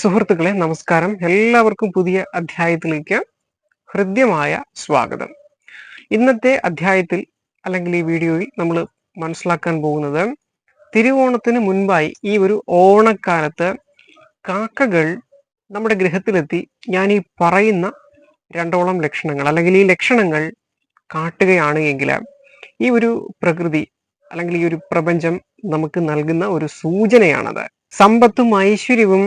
സുഹൃത്തുക്കളെ നമസ്കാരം. എല്ലാവർക്കും പുതിയ അധ്യായത്തിലേക്ക് ഹൃദ്യമായ സ്വാഗതം. ഇന്നത്തെ അധ്യായത്തിൽ അല്ലെങ്കിൽ ഈ വീഡിയോയിൽ നമ്മൾ മനസ്സിലാക്കാൻ പോകുന്നത് തിരുവോണത്തിന് മുൻപായി ഈ ഒരു ഓണക്കാലത്ത് കാക്കകൾ നമ്മുടെ ഗൃഹത്തിലെത്തി ഞാൻ ഈ പറയുന്ന രണ്ടോളം ലക്ഷണങ്ങൾ അല്ലെങ്കിൽ ഈ ലക്ഷണങ്ങൾ കാട്ടുകയാണ് എങ്കിൽ ഈ ഒരു പ്രകൃതി അല്ലെങ്കിൽ ഈ ഒരു പ്രപഞ്ചം നമുക്ക് നൽകുന്ന ഒരു സൂചനയാണത്. സമ്പത്തും ഐശ്വര്യവും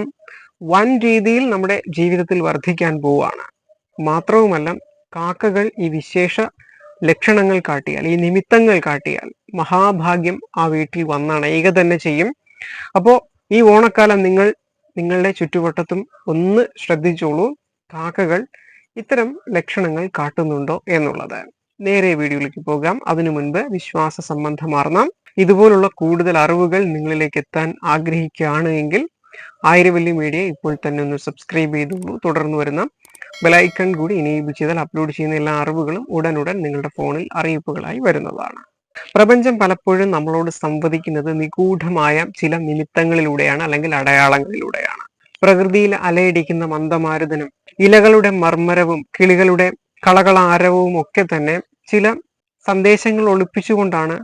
വൻ രീതിയിൽ നമ്മുടെ ജീവിതത്തിൽ വർദ്ധിക്കാൻ പോവുകയാണ്. മാത്രവുമല്ല കാക്കകൾ ഈ വിശേഷ ലക്ഷണങ്ങൾ കാട്ടിയാൽ ഈ നിമിത്തങ്ങൾ കാട്ടിയാൽ മഹാഭാഗ്യം ആ വീട്ടിൽ വന്നണയുക തന്നെ ചെയ്യും. അപ്പോൾ ഈ ഓണക്കാലം നിങ്ങൾ നിങ്ങളുടെ ചുറ്റുവട്ടത്തും ഒന്ന് ശ്രദ്ധിച്ചോളൂ കാക്കകൾ ഇത്തരം ലക്ഷണങ്ങൾ കാട്ടുന്നുണ്ടോ എന്നുള്ളത്. നേരെ വീഡിയോയിലേക്ക് പോകാം. അതിനു മുൻപ് വിശ്വാസ സംബന്ധമാർന്ന ഇതുപോലുള്ള കൂടുതൽ അറിവുകൾ നിങ്ങളിലേക്ക് എത്താൻ ആഗ്രഹിക്കുകയാണ് എങ്കിൽ ആയിരവല്ലി മീഡിയ ഇപ്പോൾ തന്നെ ഒന്ന് സബ്സ്ക്രൈബ് ചെയ്തോളൂ തുടർന്ന് വരുന്ന ബെലൈക്കൺ കൂടി ഇനേബിൾ ചെയ്താൽ അപ്ലോഡ് ചെയ്യുന്ന എല്ലാ അറിവുകളും ഉടനുടൻ നിങ്ങളുടെ ഫോണിൽ അറിയിപ്പുകളായി വരുന്നതാണ്. പ്രപഞ്ചം പലപ്പോഴും നമ്മളോട് സംവദിക്കുന്നത് നിഗൂഢമായ ചില നിമിത്തങ്ങളിലൂടെയാണ് അല്ലെങ്കിൽ അടയാളങ്ങളിലൂടെയാണ്. പ്രകൃതിയിൽ അലയടിക്കുന്ന മന്ദമാരുതനും ഇലകളുടെ മർമ്മരവും കിളികളുടെ കളകളാരവവും ഒക്കെ തന്നെ ചില സന്ദേശങ്ങൾ ഒളിപ്പിച്ചുകൊണ്ടാണ്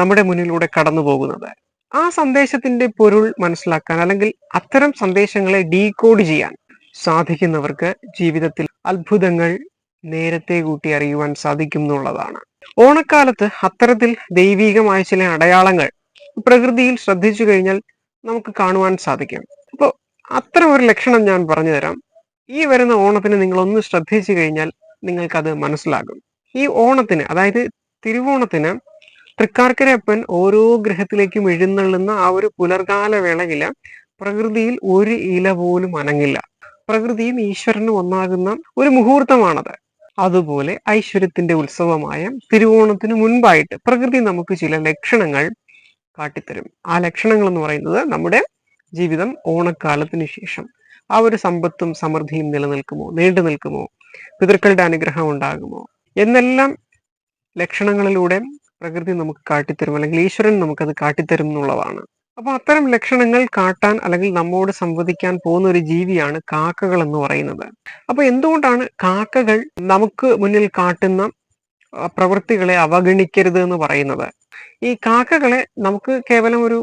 നമ്മുടെ മുന്നിലൂടെ കടന്നു പോകുന്നത് ആ സന്ദേശത്തിന്റെ പൊരുൾ മനസ്സിലാക്കാൻ അല്ലെങ്കിൽ അത്തരം സന്ദേശങ്ങളെ ഡീകോഡ് ചെയ്യാൻ സാധിക്കുന്നവർക്ക് ജീവിതത്തിൽ അത്ഭുതങ്ങൾ നേരത്തെ കൂട്ടി അറിയുവാൻ സാധിക്കും എന്നുള്ളതാണ്. ഓണക്കാലത്ത് അത്തരത്തിൽ ദൈവീകമായ ചില അടയാളങ്ങൾ പ്രകൃതിയിൽ ശ്രദ്ധിച്ചു കഴിഞ്ഞാൽ നമുക്ക് കാണുവാൻ സാധിക്കും. അപ്പോൾ അത്തരം ഒരു ലക്ഷണം ഞാൻ പറഞ്ഞു തരാം. ഈ വരുന്ന ഓണത്തിന് നിങ്ങൾ ഒന്ന് ശ്രദ്ധിച്ചു കഴിഞ്ഞാൽ നിങ്ങൾക്കത് മനസ്സിലാകും. ഈ ഓണത്തിന് അതായത് തിരുവോണത്തിന് തൃക്കാർക്കരപ്പൻ ഓരോ ഗ്രഹത്തിലേക്കും എഴുന്നള്ളുന്ന ആ ഒരു പുലർകാല വേളയിൽ പ്രകൃതിയിൽ ഒരു ഇല പോലും അനങ്ങില്ല. പ്രകൃതിയും ഈശ്വരനും ഒന്നാകുന്ന ഒരു മുഹൂർത്തമാണത്. അതുപോലെ ഐശ്വര്യത്തിന്റെ ഉത്സവമായ തിരുവോണത്തിന് മുൻപായിട്ട് പ്രകൃതി നമുക്ക് ചില ലക്ഷണങ്ങൾ കാട്ടിത്തരും. ആ ലക്ഷണങ്ങൾ എന്ന് പറയുന്നത് നമ്മുടെ ജീവിതം ഓണക്കാലത്തിന് ശേഷം ആ ഒരു സമ്പത്തും സമൃദ്ധിയും നിലനിൽക്കുമോ? നീണ്ടു നിൽക്കുമോ? പിതൃക്കളുടെ അനുഗ്രഹം ഉണ്ടാകുമോ? എന്നെല്ലാം ലക്ഷണങ്ങളിലൂടെ പ്രകൃതി നമുക്ക് കാട്ടിത്തരും അല്ലെങ്കിൽ ഈശ്വരൻ നമുക്കത് കാട്ടിത്തരും എന്നുള്ളതാണ്. അപ്പൊ അത്തരം ലക്ഷണങ്ങൾ കാട്ടാൻ അല്ലെങ്കിൽ നമ്മോട് സംവദിക്കാൻ പോകുന്ന ഒരു ജീവിയാണ് കാക്കകൾ എന്ന് പറയുന്നത്. അപ്പൊ എന്തുകൊണ്ടാണ് കാക്കകൾ നമുക്ക് മുന്നിൽ കാട്ടുന്ന പ്രവൃത്തികളെ അവഗണിക്കരുത് എന്ന് പറയുന്നത്? ഈ കാക്കകളെ നമുക്ക് കേവലം ഒരു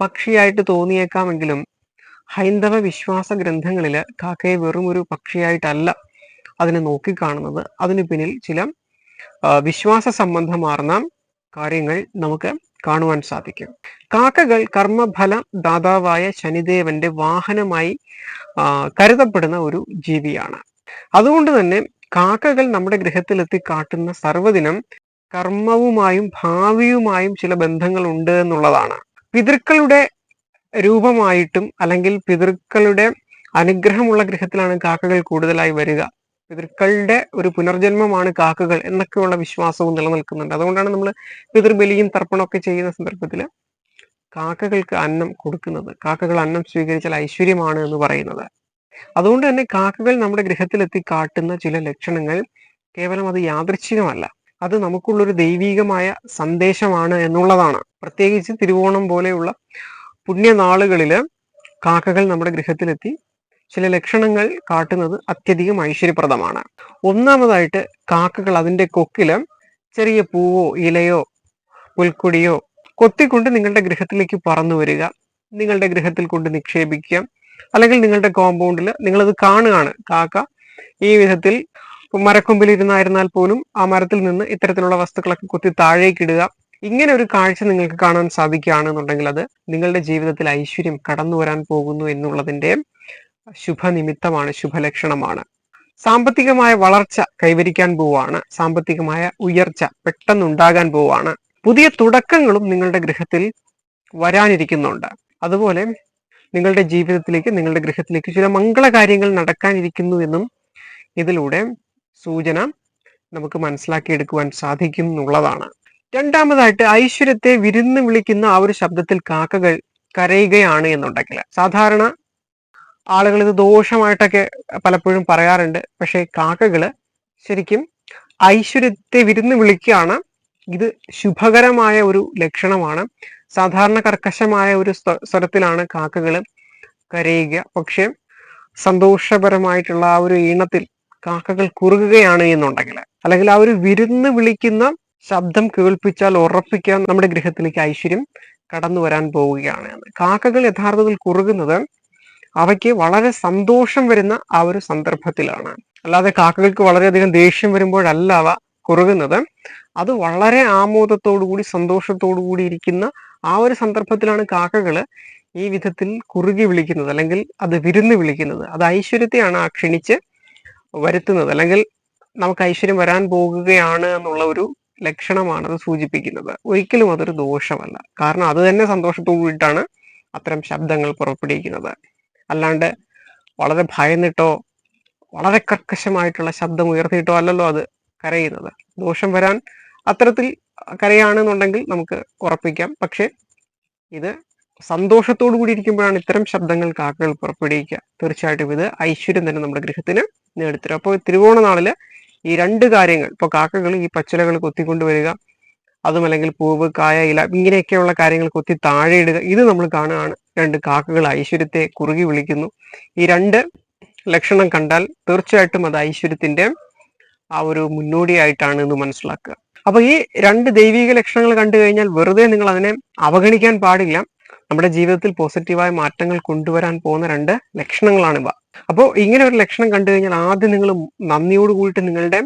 പക്ഷിയായിട്ട് തോന്നിയേക്കാമെങ്കിലും ഹൈന്ദവ വിശ്വാസ ഗ്രന്ഥങ്ങളിൽ കാക്കയെ വെറും ഒരു പക്ഷിയായിട്ടല്ല അതിനെ നോക്കിക്കാണുന്നത് അതിനു പിന്നിൽ ചില വിശ്വാസ സംബന്ധമാർന്ന കാര്യങ്ങൾ നമുക്ക് കാണുവാൻ സാധിക്കും. കാക്കകൾ കർമ്മഫല ദാതാവായ ശനിദേവന്റെ വാഹനമായി കരുതപ്പെടുന്ന ഒരു ജീവിയാണ്. അതുകൊണ്ട് തന്നെ കാക്കകൾ നമ്മുടെ ഗൃഹത്തിലെത്തി കാട്ടുന്ന സർവദിനം കർമ്മവുമായും ഭാവിയുമായും ചില ബന്ധങ്ങൾ ഉണ്ട് എന്നുള്ളതാണ്. പിതൃക്കളുടെ രൂപമായിട്ടും അല്ലെങ്കിൽ പിതൃക്കളുടെ അനുഗ്രഹമുള്ള ഗൃഹത്തിലാണ് കാക്കകൾ കൂടുതലായി വരിക. പിതൃക്കളുടെ ഒരു പുനർജന്മമാണ് കാക്കകൾ എന്നൊക്കെയുള്ള വിശ്വാസവും നിലനിൽക്കുന്നുണ്ട്. അതുകൊണ്ടാണ് നമ്മൾ പിതൃബലിയും തർപ്പണമൊക്കെ ചെയ്യുന്ന സന്ദർഭത്തിൽ കാക്കകൾക്ക് അന്നം കൊടുക്കുന്നത്. കാക്കകൾ അന്നം സ്വീകരിച്ചാൽ ഐശ്വര്യമാണ് എന്ന് പറയുന്നത്. അതുകൊണ്ട് തന്നെ കാക്കകൾ നമ്മുടെ ഗൃഹത്തിലെത്തി കാട്ടുന്ന ചില ലക്ഷണങ്ങൾ കേവലം അത് യാദൃശ്ചികമല്ല. അത് നമുക്കുള്ളൊരു ദൈവീകമായ സന്ദേശമാണ് എന്നുള്ളതാണ്. പ്രത്യേകിച്ച് തിരുവോണം പോലെയുള്ള പുണ്യനാളുകളിൽ കാക്കകൾ നമ്മുടെ ഗൃഹത്തിലെത്തി ചില ലക്ഷണങ്ങൾ കാട്ടുന്നത് അത്യധികം ഐശ്വര്യപ്രദമാണ്. ഒന്നാമതായിട്ട് കാക്കകൾ അതിന്റെ കൊക്കിൽ ചെറിയ പൂവോ ഇലയോ പുൽക്കുടിയോ കൊത്തിക്കൊണ്ട് നിങ്ങളുടെ ഗൃഹത്തിലേക്ക് പറന്നു വരിക. നിങ്ങളുടെ ഗൃഹത്തിൽ കൊണ്ട് നിക്ഷേപിക്കുക. അല്ലെങ്കിൽ നിങ്ങളുടെ കോമ്പൗണ്ടിൽ നിങ്ങളത് കാണുകയാണ്. കാക്ക ഈ വിധത്തിൽ മരക്കൊമ്പിൽ ഇരുന്നായിരുന്നാൽ പോലും ആ മരത്തിൽ നിന്ന് ഇത്തരത്തിലുള്ള വസ്തുക്കളൊക്കെ കൊത്തി താഴേക്കിടുക ഇങ്ങനെ ഒരു കാഴ്ച നിങ്ങൾക്ക് കാണാൻ സാധിക്കുകയാണെന്നുണ്ടെങ്കിൽ അത് നിങ്ങളുടെ ജീവിതത്തിൽ ഐശ്വര്യം കടന്നു വരാൻ പോകുന്നു എന്നുള്ളതിന്റെ ശുഭനിമിത്തമാണ് ശുഭലക്ഷണമാണ്. സാമ്പത്തികമായ വളർച്ച കൈവരിക്കാൻ പോവാണ്. സാമ്പത്തികമായ ഉയർച്ച പെട്ടെന്നുണ്ടാകാൻ പോവാണ്. പുതിയ തുടക്കങ്ങളും നിങ്ങളുടെ ഗൃഹത്തിൽ വരാനിരിക്കുന്നുണ്ട്. അതുപോലെ നിങ്ങളുടെ ജീവിതത്തിലേക്ക് നിങ്ങളുടെ ഗൃഹത്തിലേക്ക് ചില മംഗളകാര്യങ്ങൾ നടക്കാനിരിക്കുന്നു എന്നും ഇതിലൂടെ സൂചന നമുക്ക് മനസ്സിലാക്കിയെടുക്കുവാൻ സാധിക്കും എന്നുള്ളതാണ്. രണ്ടാമതായിട്ട് ഐശ്വര്യത്തെ വിരുന്ന് വിളിക്കുന്ന ആ ഒരു ശബ്ദത്തിൽ കാക്കകൾ കരയുകയാണ് എന്നുണ്ടെങ്കിൽ. സാധാരണ ആളുകൾ ഇത് ദോഷമായിട്ടൊക്കെ പലപ്പോഴും പറയാറുണ്ട്. പക്ഷേ കാക്കകൾ ശരിക്കും ഐശ്വര്യത്തെ വിരുന്ന് വിളിക്കുകയാണ്. ഇത് ശുഭകരമായ ഒരു ലക്ഷണമാണ്. സാധാരണ കർക്കശമായ ഒരു സ്വരത്തിലാണ് കാക്കകൾ കരയുക. പക്ഷെ സന്തോഷപരമായിട്ടുള്ള ആ ഒരു ഈണത്തിൽ കാക്കകൾ കുറുകുകയാണ് എന്നുണ്ടെങ്കിൽ അല്ലെങ്കിൽ ആ ഒരു വിരുന്ന് വിളിക്കുന്ന ശബ്ദം കേൾപ്പിച്ചാൽ ഉറപ്പിക്കാൻ നമ്മുടെ ഗൃഹത്തിലേക്ക് ഐശ്വര്യം കടന്നു വരാൻ പോവുകയാണ്. കാക്കകൾ യഥാർത്ഥത്തിൽ കുറുകുന്നത് അവയ്ക്ക് വളരെ സന്തോഷം വരുന്ന ആ ഒരു സന്ദർഭത്തിലാണ്. അല്ലാതെ കാക്കകൾക്ക് വളരെയധികം ദേഷ്യം വരുമ്പോഴല്ല അവ കുറുകുന്നത്. അത് വളരെ ആമോദത്തോടു കൂടി സന്തോഷത്തോടു കൂടി ഇരിക്കുന്ന ആ ഒരു സന്ദർഭത്തിലാണ് കാക്കകൾ ഈ വിധത്തിൽ കുറുകി വിളിക്കുന്നത് അല്ലെങ്കിൽ അത് വിരുന്ന് വിളിക്കുന്നത്. അത് ഐശ്വര്യത്തെയാണ് ആ ക്ഷണിച്ച് വരുത്തുന്നത്. അല്ലെങ്കിൽ നമുക്ക് ഐശ്വര്യം വരാൻ പോകുകയാണ് എന്നുള്ള ഒരു ലക്ഷണമാണ് അത് സൂചിപ്പിക്കുന്നത്. ഒരിക്കലും അതൊരു ദോഷമല്ല. കാരണം അത് തന്നെ സന്തോഷത്തോടു കൂടിയിട്ടാണ് അത്തരം ശബ്ദങ്ങൾ പുറപ്പെടുവിക്കുന്നത്. അല്ലാണ്ട് വളരെ ഭയന്നിട്ടോ വളരെ കർക്കശമായിട്ടുള്ള ശബ്ദം ഉയർത്തിയിട്ടോ അല്ലല്ലോ അത് കരയുന്നത്. ദോഷം വരാൻ അത്തരത്തിൽ കരയാണെന്നുണ്ടെങ്കിൽ നമുക്ക് ഉറപ്പിക്കാം. പക്ഷെ ഇത് സന്തോഷത്തോടു കൂടി ഇരിക്കുമ്പോഴാണ് ഇത്തരം ശബ്ദങ്ങൾ കാക്കകൾ പുറപ്പെടുവിക്കുക. തീർച്ചയായിട്ടും ഇത് ഐശ്വര്യം തന്നെ നമ്മുടെ ഗൃഹത്തിന് നേടിത്തരും. അപ്പോൾ തിരുവോണ നാളിൽ ഈ രണ്ട് കാര്യങ്ങൾ ഇപ്പോൾ കാക്കകൾ ഈ പച്ചിലകൾ കൊത്തിക്കൊണ്ടുവരിക അതും അല്ലെങ്കിൽ പൂവ് കായ ഇല ഇങ്ങനെയൊക്കെയുള്ള കാര്യങ്ങൾ കൊത്തി താഴെ ഇടുക ഇത് നമ്മൾ കാണുകയാണ്. രണ്ട് കാക്കകൾ ഐശ്വര്യത്തെ കുറുകി വിളിക്കുന്നു. ഈ രണ്ട് ലക്ഷണം കണ്ടാൽ തീർച്ചയായിട്ടും അത് ഐശ്വര്യത്തിന്റെ ആ ഒരു മുന്നോടിയായിട്ടാണ് എന്ന് മനസ്സിലാക്കുക. അപ്പൊ ഈ രണ്ട് ദൈവിക ലക്ഷണങ്ങൾ കണ്ടു കഴിഞ്ഞാൽ വെറുതെ നിങ്ങൾ അതിനെ അവഗണിക്കാൻ പാടില്ല. നമ്മുടെ ജീവിതത്തിൽ പോസിറ്റീവായ മാറ്റങ്ങൾ കൊണ്ടുവരാൻ പോകുന്ന രണ്ട് ലക്ഷണങ്ങളാണിവ അപ്പോൾ ഇങ്ങനെ ഒരു ലക്ഷണം കണ്ടു കഴിഞ്ഞാൽ ആദ്യം നിങ്ങൾ നന്ദിയോട് കൂടിയിട്ട് നിങ്ങളുടെ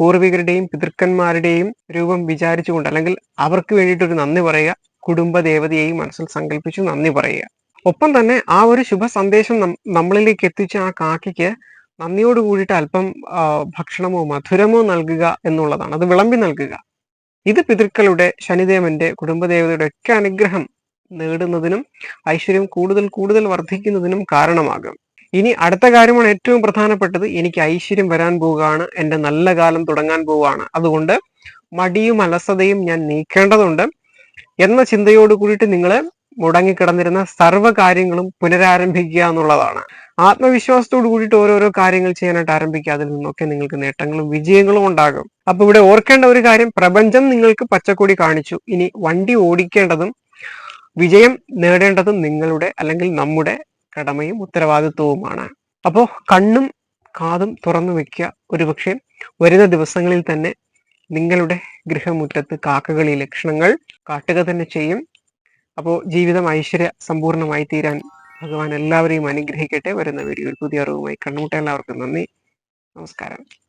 പൂർവികരുടെയും പിതൃക്കന്മാരുടെയും രൂപം വിചാരിച്ചുകൊണ്ട് അല്ലെങ്കിൽ അവർക്ക് വേണ്ടിയിട്ട് ഒരു നന്ദി പറയുക. കുടുംബ ദേവതയെയും മനസ്സിൽ സങ്കല്പിച്ചു നന്ദി പറയുക. ഒപ്പം തന്നെ ആ ഒരു ശുഭ സന്ദേശം നമ്മളിലേക്ക് എത്തിച്ച ആ കാക്കയ്ക്ക് നന്ദിയോട് കൂടിയിട്ട് അല്പം ഭക്ഷണമോ മധുരമോ നൽകുക എന്നുള്ളതാണ്. അത് വിളമ്പി നൽകുക. ഇത് പിതൃക്കളുടെ ശനിദേവന്റെ കുടുംബദേവതയുടെ ഒക്കെ അനുഗ്രഹം നേടുന്നതിനും ഐശ്വര്യം കൂടുതൽ കൂടുതൽ വർദ്ധിക്കുന്നതിനും കാരണമാകും. ഇനി അടുത്ത കാര്യമാണ് ഏറ്റവും പ്രധാനപ്പെട്ടത്. എനിക്ക് ഐശ്വര്യം വരാൻ പോവുകയാണ്. എന്റെ നല്ല കാലം തുടങ്ങാൻ പോവുകയാണ്. അതുകൊണ്ട് മടിയും അലസതയും ഞാൻ നീക്കേണ്ടതുണ്ട്. എന്ന ചിന്തയോട് കൂടിയിട്ട് നിങ്ങൾ മുടങ്ങിക്കിടന്നിരുന്ന സർവ കാര്യങ്ങളും പുനരാരംഭിക്കുക എന്നുള്ളതാണ്. ആത്മവിശ്വാസത്തോട് കൂടിയിട്ട് ഓരോരോ കാര്യങ്ങൾ ചെയ്യാനായിട്ട് ആരംഭിക്കുക. അതിൽ നിന്നൊക്കെ നിങ്ങൾക്ക് നേട്ടങ്ങളും വിജയങ്ങളും ഉണ്ടാകും. അപ്പൊ ഇവിടെ ഓർക്കേണ്ട ഒരു കാര്യം പ്രപഞ്ചം നിങ്ങൾക്ക് പച്ചക്കൊടി കാണിച്ചു. ഇനി വണ്ടി ഓടിക്കേണ്ടതും വിജയം നേടേണ്ടതും നിങ്ങളുടെ അല്ലെങ്കിൽ നമ്മുടെ കടമയും ഉത്തരവാദിത്വവുമാണ്. അപ്പോൾ കണ്ണും കാതും തുറന്നു വെക്കുക ഒരുപക്ഷെ വരുന്ന ദിവസങ്ങളിൽ തന്നെ നിങ്ങളുടെ ഗൃഹമുറ്റത്ത് കാക്കകളി ലക്ഷണങ്ങൾ കാട്ടുക തന്നെ ചെയ്യും. അപ്പോൾ ജീവിതം ഐശ്വര്യ സമ്പൂർണമായി തീരാൻ ഭഗവാൻ എല്ലാവരെയും അനുഗ്രഹിക്കട്ടെ. വരുന്ന വീഡിയോയിൽ പുതിയ അറിവുമായി കണ്ണുമുട്ട എല്ലാവർക്കും. നന്ദി. നമസ്കാരം.